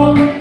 자,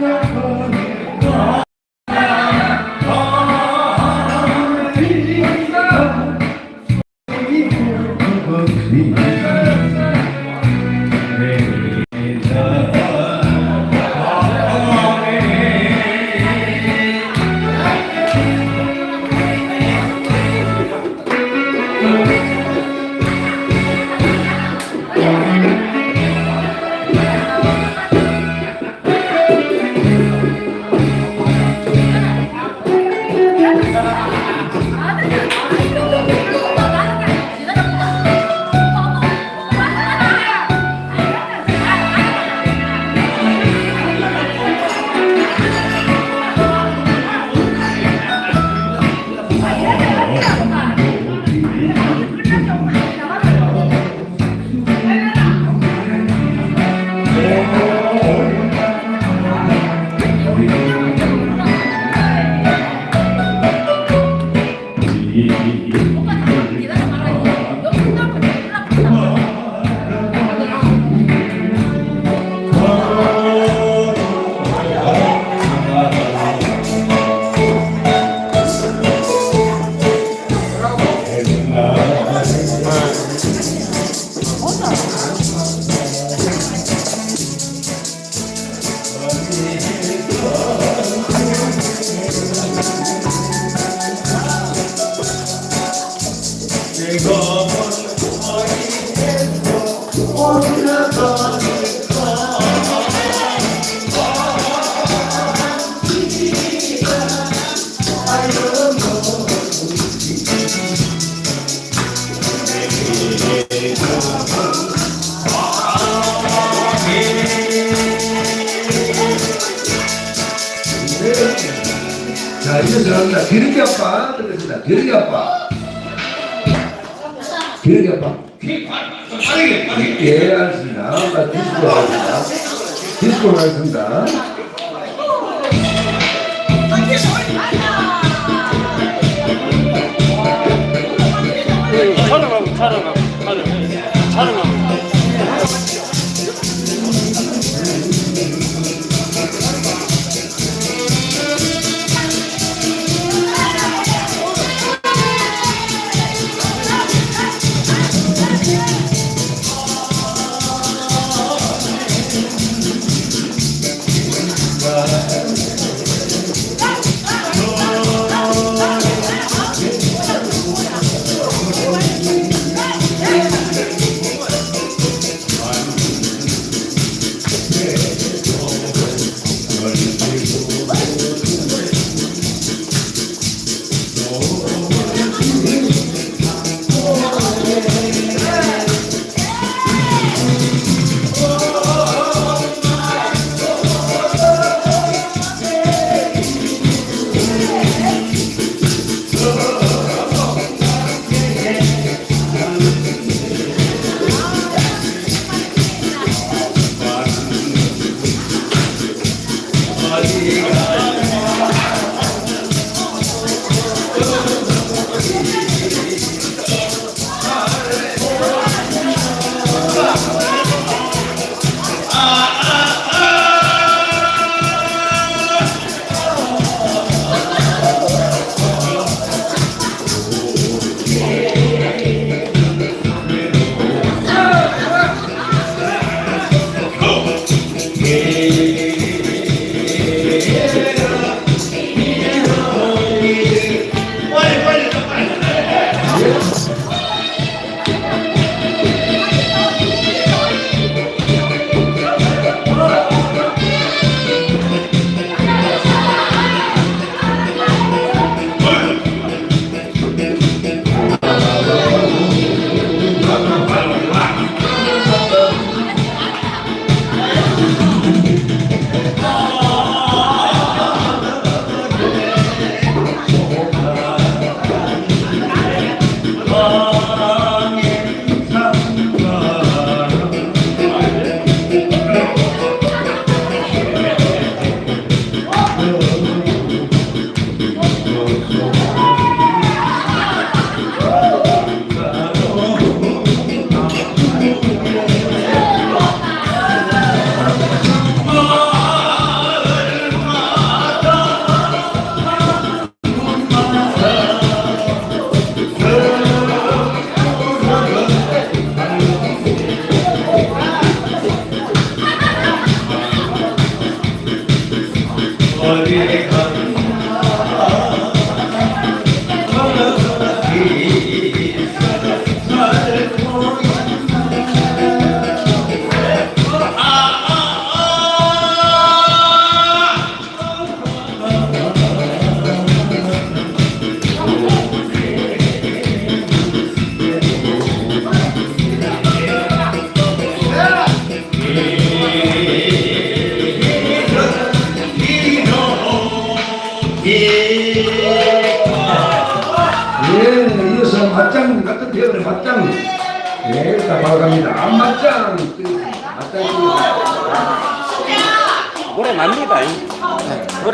들어갑니다. 기르기 아빠. 기르기 아빠. 예, 알겠습니다. 자, 디스코 하겠습니다. 디스코 하겠습니다. 촬영하고 촬영하고 촬영 촬영하고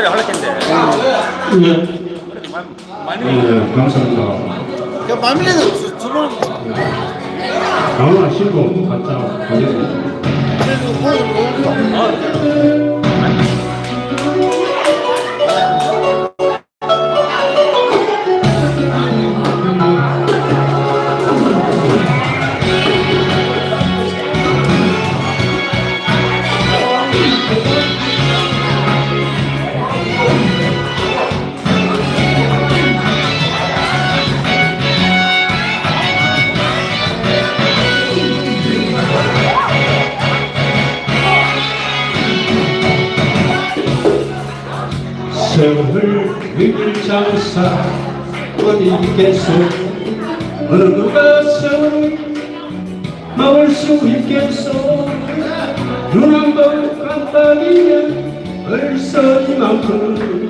노래 할 텐데. 많이 네, 감사합니다. 야, 마밀레는 두번 강원아 신고 보겠습니다. 그래도 오늘 뭐 있겠소? 어느 누가 세월 막을 수 있겠소? 눈 한 번 깜빡이면 벌써 이만큼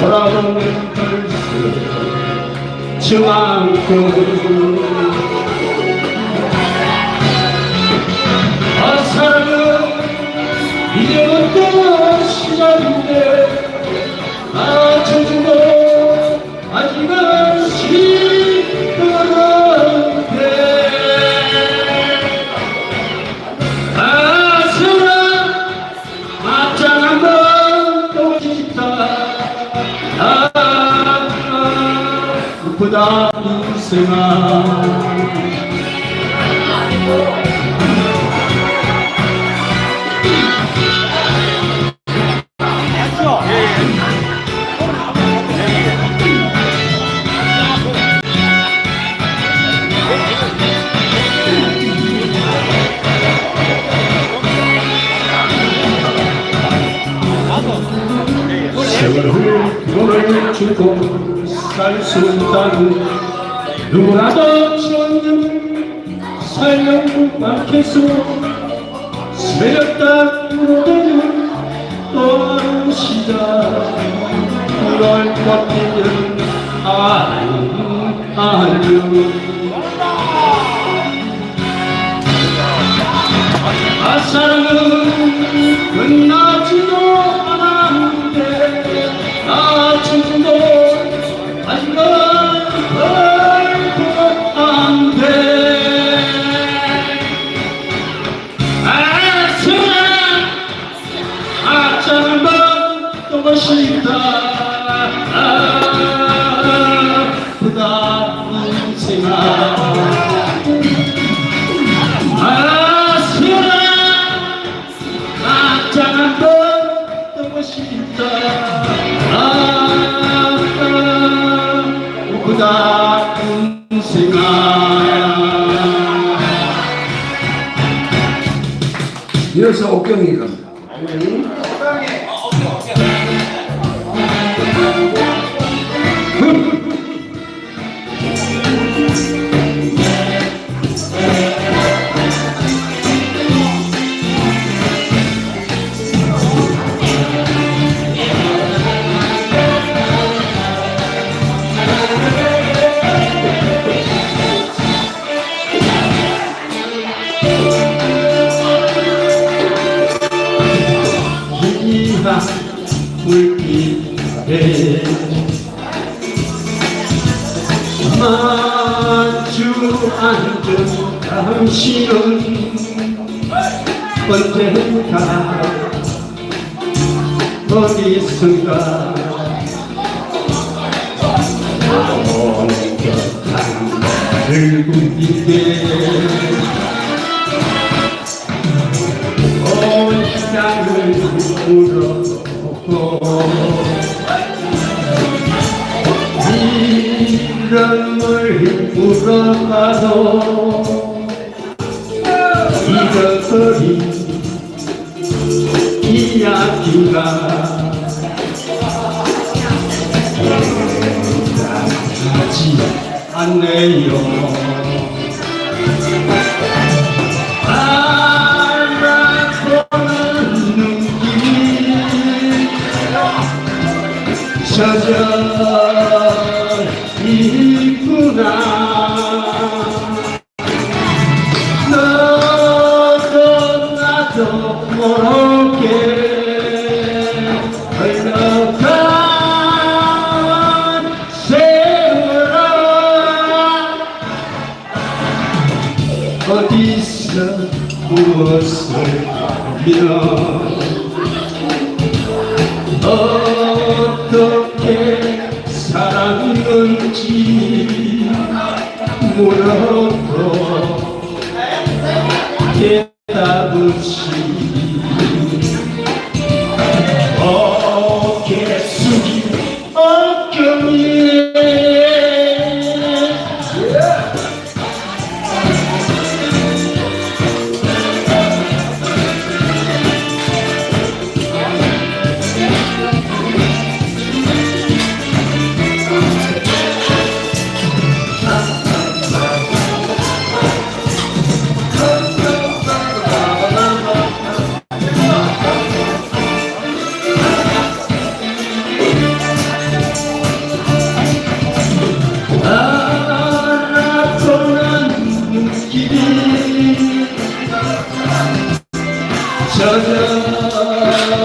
돌아보면 벌써 저만큼 아 사랑은 이제부터 시작인데 인생아 세월을 돈을 주고 살수 있다는 살려고 많겠소 스매렸다 울어대는 또 시작 그걸 버티는 아니 아 이어서 옥경이 갑니다. 이한 당신은 언젠가 어디선가 옮겨간 늙은이게 온 땅을 울어 이름을 물어봐도 잃어버린 이야기가 하지 않네요. 알아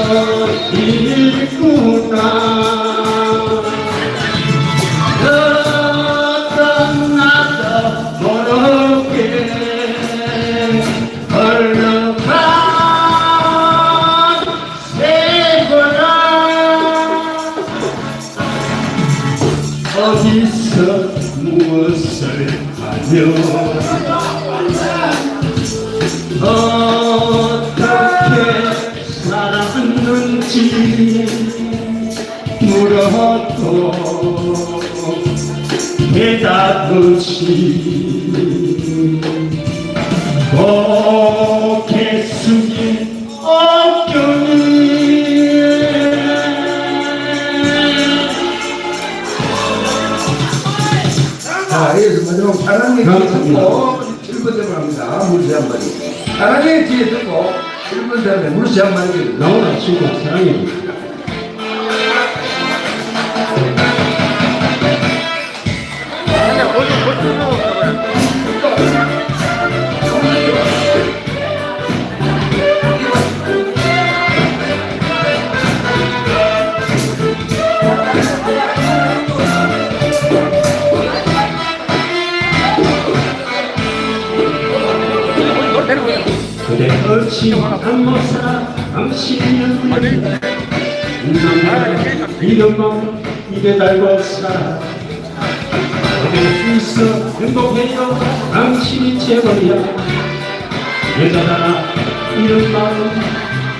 저절 감사합니다. 듣고 1번 대로 합니다. 물세 한 마리. 사랑의 뒤에 듣고 1번 대로 물세 한 마리. 나오나 친구 사랑해 이 난못 살아 당신은 나는 이름만 입에 달고 살아 어디서 행복해요 당신이 최고야. 여자라 이름만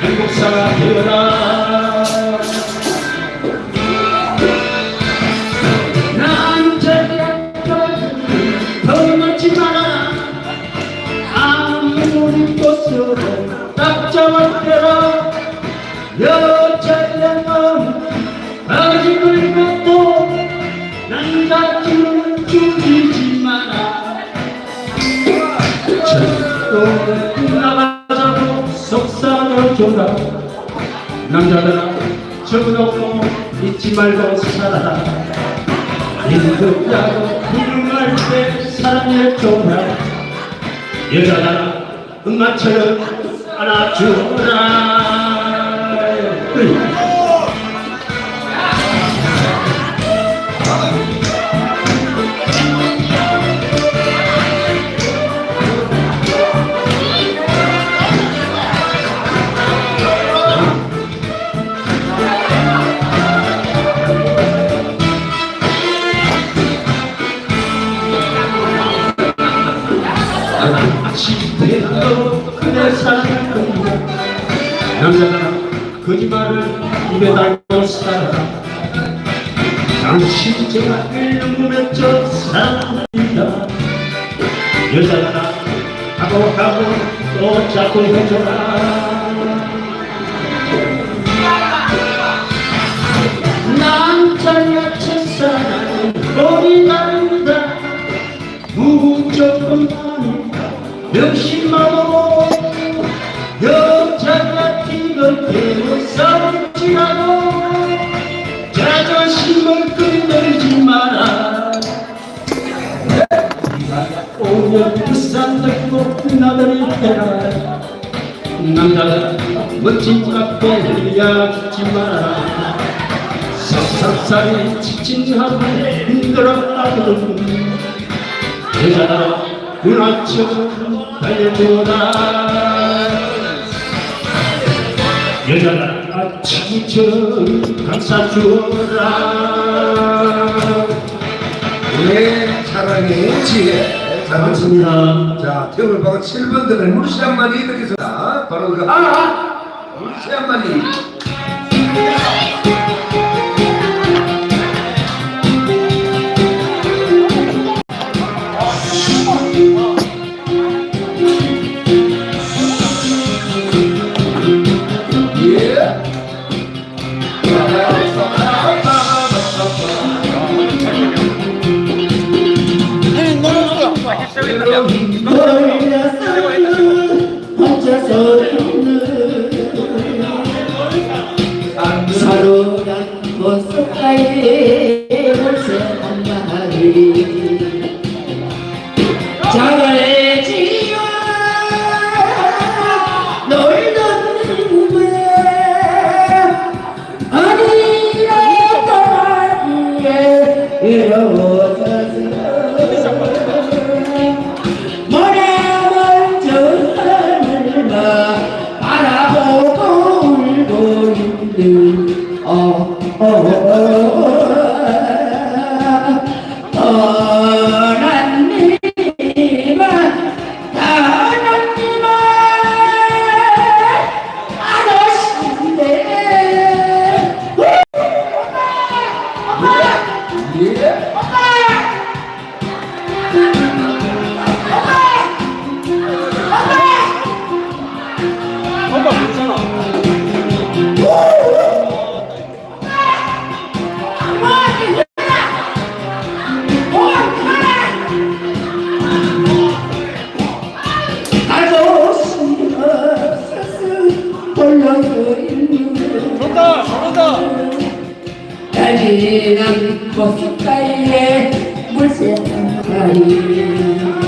행복사가 되어라 나가자고 속삭여줘라. 남자들아 적어놓고 잊지 말고 살아라. 힘들다고 훌륭할 때 사랑해줘라. 여자라 엄마처럼 안아주라 거짓말을 입에 달고 살아라. 당신 제가 일름 맺혀 사랑합니다. 여자가 하고 가고 또 자꾸 해줘라. 남자야 첫사랑은 거리 다릅니다. 무조건 명심하 나들이 해라. 남자가 멋진 카페 들려주지 마라. 석삭살이 지친 하루 힘들어하거든. 여자라 눈아쳐 달려줘라. 여자라 아침처럼 감싸주라. 네, 사랑의 지혜. 자, 반갑습니다 자, 태우를 박아 7번 들은 물시 한 마디 듣겠습니다. 바로 그, 아! 물시 한 마디. 노래 Ah. 가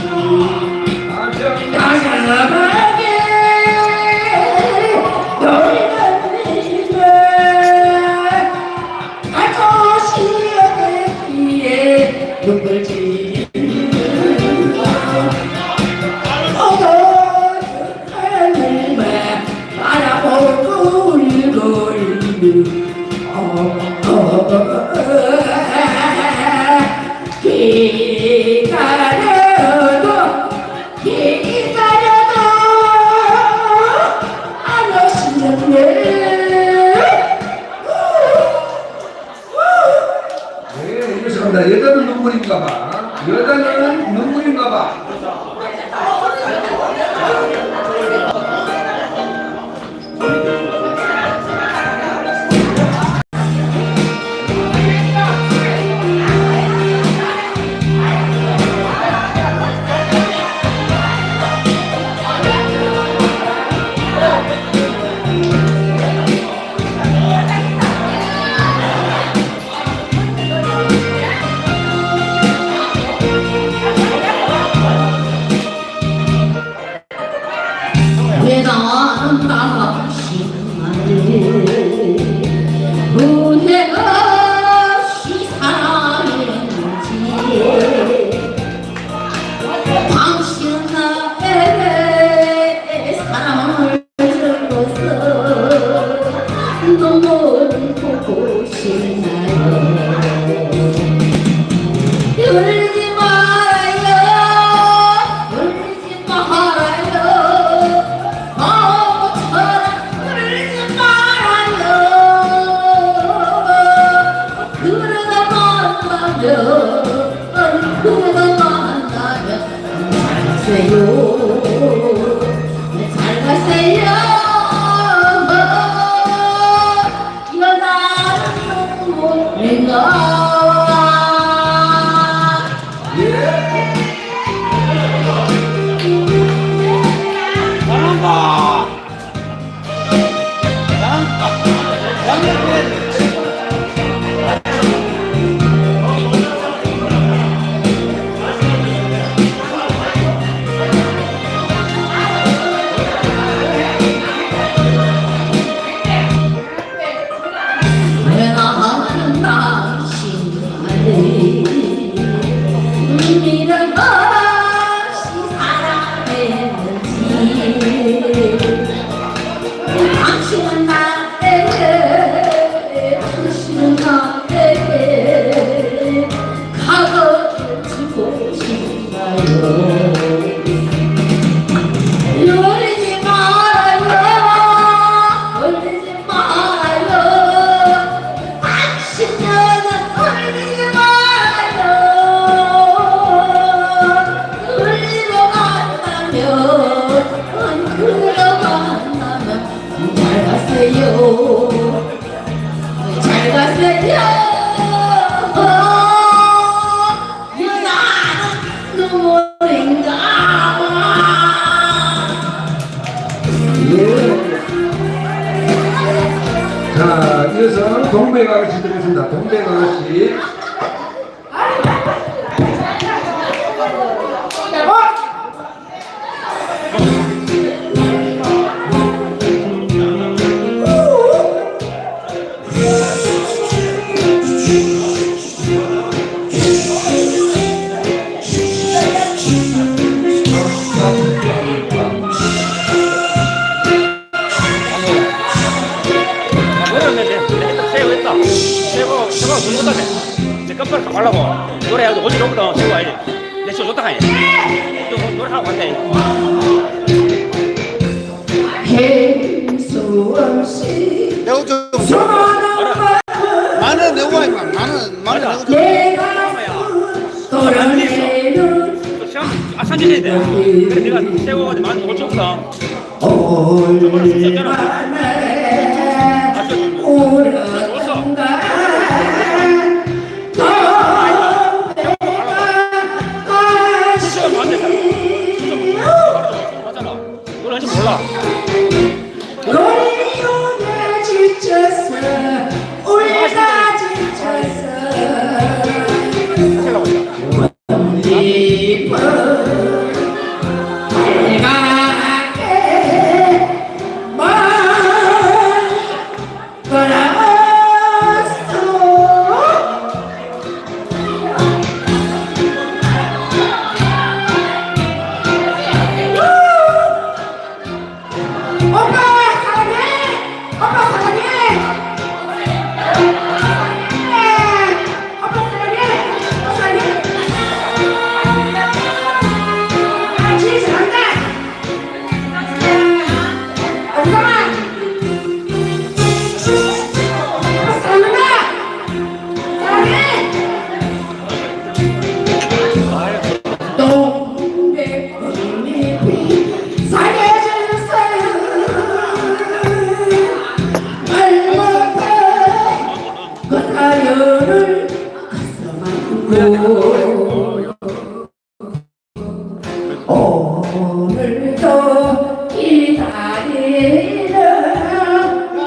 ஊரோ